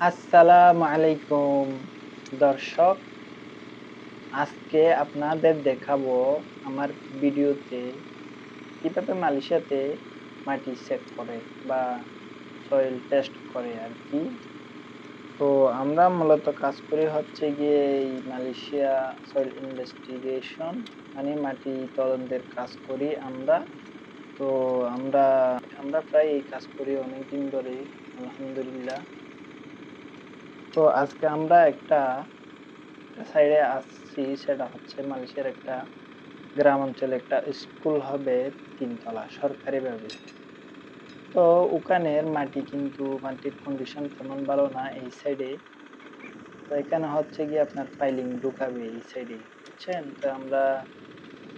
আসসালামু আলাইকুম, দর্শক। আজকে আপনাদের দেখাবো আমার ভিডিওতে কীভাবে মালয়েশিয়াতে মাটি চেক করে বা সয়েল টেস্ট করে আর কি। তো আমরা মূলত কাজ করি হচ্ছে গিয়ে এই মালয়েশিয়া সয়েল ইনভেস্টিগেশন মানে মাটি তদন্তের কাজ করি আমরা। তো আমরা আমরা প্রায় এই কাজ করি অনেকদিন ধরে, আলহামদুলিল্লাহ। তো আজকে আমরা একটা সাইডে আসছি, সেটা হচ্ছে মালয়েশিয়ার একটা গ্রাম অঞ্চলে একটা স্কুল হবে তিনতলা সরকারিভাবে তো ওখানের মাটি কিন্তু, মাটির কন্ডিশন তেমন ভালো না এই সাইডে তো এখানে হচ্ছে গিয়ে আপনার ফাইলিং ঢুকাবে এই সাইডে বুঝছেন? তো আমরা,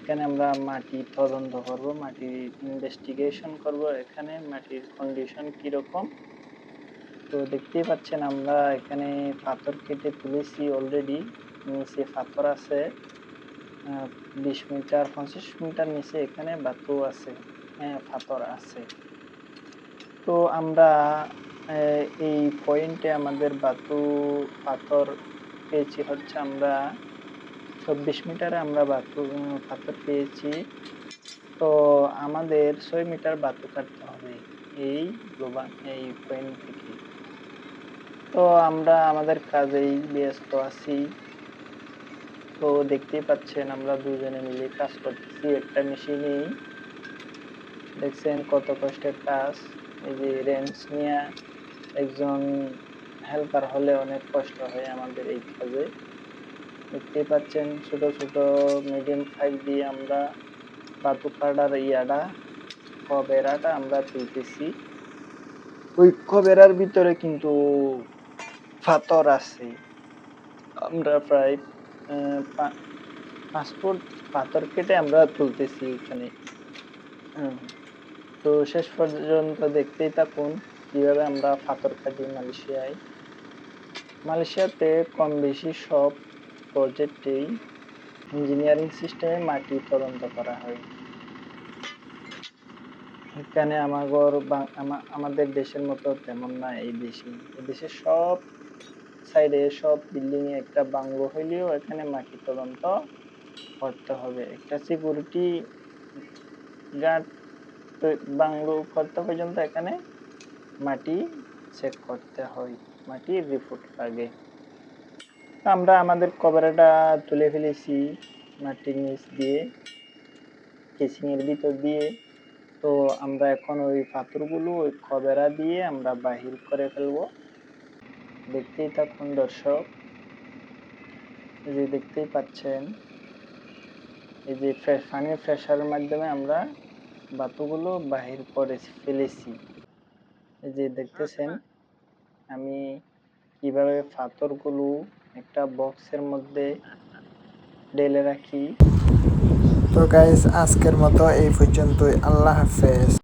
এখানে আমরা মাটি তদন্ত করব, মাটির ইনভেস্টিগেশন করব, এখানে মাটির কন্ডিশন কীরকম? তো দেখতেই পাচ্ছেন আমরা এখানে পাথর কেটে তুলেছি অলরেডি নিচে পাথর আছে বিশ মিটার, পঞ্চাশ মিটার নিচে এখানে বাতু আছে হ্যাঁ পাথর আছে। তো আমরা এই পয়েন্টে আমাদের বাতু, পাথর পেয়েছি হচ্ছে আমরা চব্বিশ মিটারে আমরা বাতু পাথর পেয়েছি। তো আমাদের ছয় মিটার বাতু কাটতে হবে এই গ্লোবাল এই পয়েন্ট থেকে। তো আমরা আমাদের কাজেই ব্যস্ত আছি। তো দেখতেই পাচ্ছেন আমরা দুজনে মিলে কাজ করতেছি একটা মেশিনেই দেখছেন কত কষ্টের কাজ। এই যে রেঞ্জ নিয়ে একজন হেল্পার হলে অনেক কষ্ট হয় আমাদের এই কাজে। দেখতেই পাচ্ছেন ছোট ছোট মিডিয়াম ফাইল দিয়ে আমরা বাতু কাটার ইয়াটা কবেরাটা আমরা তুলতেছি। ওই কবেরার ভিতরে কিন্তু পাথর আছে। আমরা প্রায় আহ, পা- পাঁচ ফুট পাথর কেটে আমরা তুলতেছি এখানে তো শেষ পর্যন্ত দেখতেই থাকুন কীভাবে আমরা পাথর কাটি মালয়েশিয়ায়। মালয়েশিয়াতে কম বেশি সব প্রজেক্টেই ইঞ্জিনিয়ারিং সিস্টেমে মাটি তদন্ত করা হয়। এখানে আমাগর বাং- আমাদের দেশের মতো তেমন না এই দেশে। এই দেশে সব সাইডে সব বিল্ডিং এ একটা বাংলো হইলেও এখানে মাটি তদন্ত করতে হবে। একটা সিকিউরিটি গার্ড বাংলো করতে পর্যন্ত এখানে মাটি চেক করতে হয়, মাটি রিপোর্ট লাগে। আমরা আমাদের কভারটা তুলে ফেলেছি মাটির নিচ দিয়ে কেসিং এর ভিতর দিয়ে। তো আমরা এখন ওই পাথরগুলো ওই কবেরা দিয়ে আমরা বাহির করে ফেলব। দেখতেই থাকুন, দর্শক। যে দেখতেই পাচ্ছেন, এই যে পানির প্রেশারের মাধ্যমে আমরা বাতুগুলো বাহির করে ফেলেছি। এই যে দেখতেছেন, আমি কীভাবে পাথরগুলো একটা বক্সের মধ্যে ঢেলে রাখি। তো গাইস আজকের মতো এই পর্যন্তই। আল্লাহ হাফেজ।